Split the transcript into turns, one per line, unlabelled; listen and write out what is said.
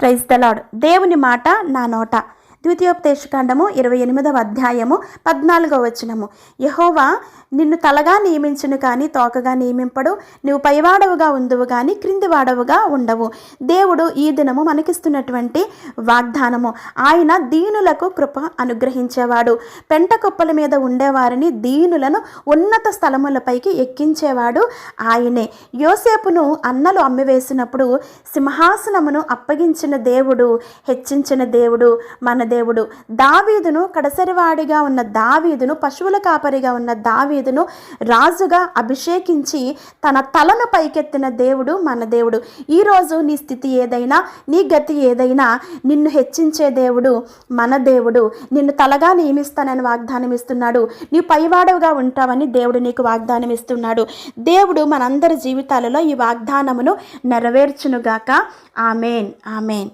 Praise the Lord దేవుని మాట నా నోట. ద్వితీయోపదేశకాండము ఇరవై ఎనిమిదవ అధ్యాయము పద్నాలుగవ వచనము. యహోవా నిన్ను తలగా నియమించును కానీ తోకగా నియమింపడు. నువ్వు పైవాడవుగా ఉందువు కానీ క్రింది వాడవుగా ఉండవు. దేవుడు ఈ దినము మనకిస్తున్నటువంటి వాగ్దానము. ఆయన దీనులకు కృప అనుగ్రహించేవాడు. పెంట కుప్పల మీద ఉండేవారిని దీనులను ఉన్నత స్థలములపైకి ఎక్కించేవాడు ఆయనే. యోసేపును అన్నలు అమ్మివేసినప్పుడు సింహాసనమును అప్పగించిన దేవుడు హెచ్చించిన దేవుడు మన దేవుడు. దావీదును కడసరివాడిగా ఉన్న దావీదును పశువుల కాపరిగా ఉన్న దావీదును రాజుగా అభిషేకించి తన తలను పైకెత్తిన దేవుడు మన దేవుడు. ఈరోజు నీ స్థితి ఏదైనా నీ గతి ఏదైనా నిన్ను హెచ్చించే దేవుడు మన దేవుడు. నిన్ను తలగా నియమిస్తానని వాగ్దానం ఇస్తున్నాడు నీ పైవాడవుగా ఉంటావని దేవుడు నీకు వాగ్దానం ఇస్తున్నాడు దేవుడు మనందరి జీవితాలలో ఈ వాగ్దానమును నెరవేర్చునుగాక. ఆమెన్. ఆమెన్.